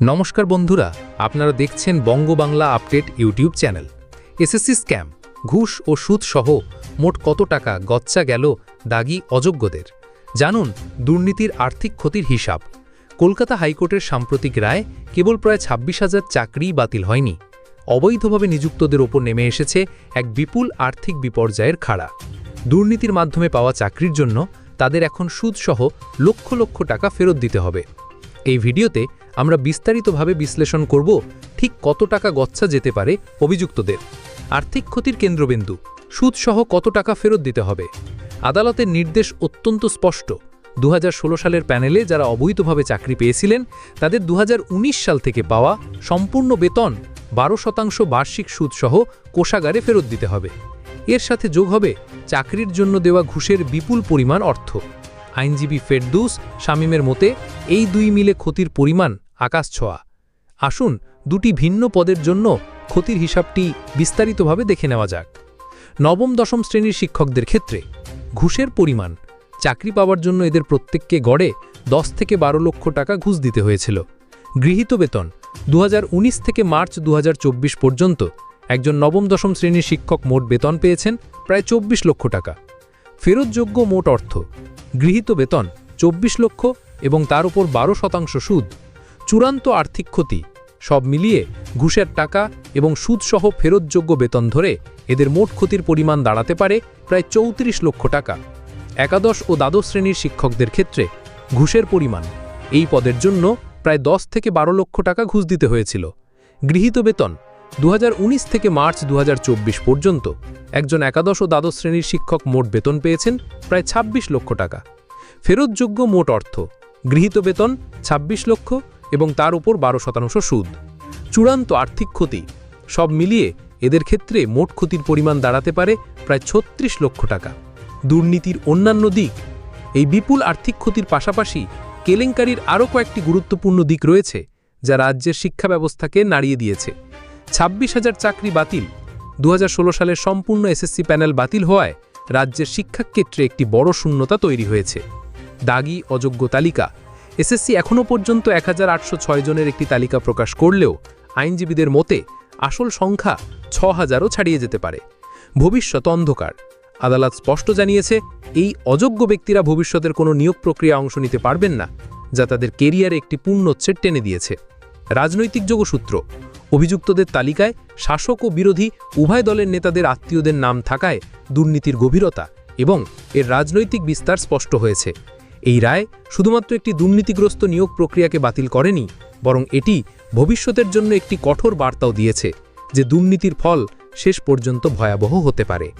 নমস্কার বন্ধুরা, আপনারা দেখছেন Bangabangla update YouTube channel. SSC scam, ঘুষ ও সুদ সহ মোট কত টাকা গচ্চা গেল দাগি অযোগ্যদের? জানুন, দুর্নীতির আর্থিক ক্ষতির হিসাব। কলকাতা হাইকোর্টের সাম্প্রতিক রায় কেবল প্রায় ছাব্বিশ হাজার চাকরিই বাতিল হয়নি। অবৈধভাবে নিযুক্তদের ওপর নেমে এসেছে এক বিপুল আর্থিক বিপর্যয়ের খাড়া। দুর্নীতির মাধ্যমে পাওয়া চাকরির জন্য তাদের এখন সুদসহ লক্ষ লক্ষ টাকা ফেরত দিতে হবে। এই ভিডিওতে আমরা বিস্তারিতভাবে বিশ্লেষণ করব ঠিক কত টাকা গচ্ছা যেতে পারে অভিযুক্তদের। আর্থিক ক্ষতির কেন্দ্রবিন্দু, সুদসহ কত টাকা ফেরত দিতে হবে? আদালতের নির্দেশ অত্যন্ত স্পষ্ট। দু হাজার ষোলো সালের প্যানেলে যারা অবৈধভাবে চাকরি পেয়েছিলেন, তাদের দু হাজার উনিশ সাল থেকে পাওয়া সম্পূর্ণ বেতন বারো শতাংশ বার্ষিক সুদসহ কোষাগারে ফেরত দিতে হবে। এর সাথে যোগ হবে চাকরির জন্য দেওয়া ঘুষের বিপুল পরিমাণ অর্থ। আইনজীবী ফেরদুস শামীমের মতে, এই দুই মিলে ক্ষতির পরিমাণ আকাশ ছোঁয়া আসুন দুটি ভিন্ন পদের জন্য ক্ষতির হিসাবটি বিস্তারিতভাবে দেখে নেওয়া যাক। নবম, দশম শ্রেণির শিক্ষকদের ক্ষেত্রে ঘুষের পরিমাণ, চাকরি পাওয়ার জন্য এদের প্রত্যেককে গড়ে দশ থেকে বারো লক্ষ টাকা ঘুষ দিতে হয়েছিল। গৃহীত বেতন দু হাজার উনিশ থেকে মার্চ দু হাজার চব্বিশ পর্যন্ত একজন নবম, দশম শ্রেণির শিক্ষক মোট বেতন পেয়েছেন প্রায় চব্বিশ লক্ষ টাকা। ফেরতযোগ্য মোট অর্থ, গৃহীত বেতন চব্বিশ লক্ষ এবং তার উপর বারো শতাংশ সুদ চূড়ান্ত আর্থিক ক্ষতি। সব মিলিয়ে ঘুষের টাকা এবং সুদসহ ফেরতযোগ্য বেতন ধরে এদের মোট ক্ষতির পরিমাণ দাঁড়াতে পারে প্রায় চৌত্রিশ লক্ষ টাকা। একাদশ ও দ্বাদশ শ্রেণির শিক্ষকদের ক্ষেত্রে ঘুষের পরিমাণ এই পদের জন্য প্রায় দশ থেকে বারো লক্ষ টাকা ঘুষ দিতে হয়েছিল। গৃহীত বেতন দু হাজার উনিশ থেকে মার্চ দু হাজার চব্বিশ পর্যন্ত। একজন একাদশ ও দ্বাদশ শ্রেণির শিক্ষক মোট বেতন পেয়েছেন প্রায় ২৬ লক্ষ টাকা। ফেরতযোগ্য মোট অর্থ গৃহীত বেতন ২৬ লক্ষ এবং তার উপর বারো শতাংশ সুদ। চূড়ান্ত আর্থিক ক্ষতি। সব মিলিয়ে এদের ক্ষেত্রে মোট ক্ষতির পরিমাণ দাঁড়াতে পারে প্রায় ছত্রিশ লক্ষ টাকা। দুর্নীতির অন্যান্য দিক। এই বিপুল আর্থিক ক্ষতির পাশাপাশি কেলেঙ্কারির আরও কয়েকটি গুরুত্বপূর্ণ দিক রয়েছে, যা রাজ্যের শিক্ষা ব্যবস্থাকে নাড়িয়ে দিয়েছে। ছাব্বিশ হাজার চাকরি বাতিল। দু হাজার ষোলো সালের সম্পূর্ণ এসএসসি প্যানেল বাতিল হওয়ায় রাজ্যের শিক্ষাক্ষেত্রে একটি বড় শূন্যতা তৈরি হয়েছে। দাগি অযোগ্য তালিকা এসএসসি এখনও পর্যন্ত এক হাজার আটশো ছয় জনের একটি তালিকা প্রকাশ করলেও আইনজীবীদের মতে আসল সংখ্যা ছ হাজারও ছাড়িয়ে যেতে পারে। ভবিষ্যৎ অন্ধকার। আদালত স্পষ্ট জানিয়েছে, এই অযোগ্য ব্যক্তিরা ভবিষ্যতের কোনো নিয়োগ প্রক্রিয়া অংশ নিতে পারবেন না, যা তাদের কেরিয়ারে একটি পূর্ণচ্ছেদ টেনে দিয়েছে। রাজনৈতিক যোগসূত্র। অভিযুক্তদের তালিকায় শাসক ও বিরোধী উভয় দলের নেতাদের আত্মীয়দের নাম থাকায় দুর্নীতির গভীরতা এবং এর রাজনৈতিক বিস্তার স্পষ্ট হয়েছে। এই রায় শুধুমাত্র একটি দুর্নীতিগ্রস্ত নিয়োগ প্রক্রিয়াকে বাতিল করেনি, বরং এটি ভবিষ্যতের জন্য একটি কঠোর বার্তাও দিয়েছে যে দুর্নীতির ফল শেষ পর্যন্ত ভয়াবহ হতে পারে।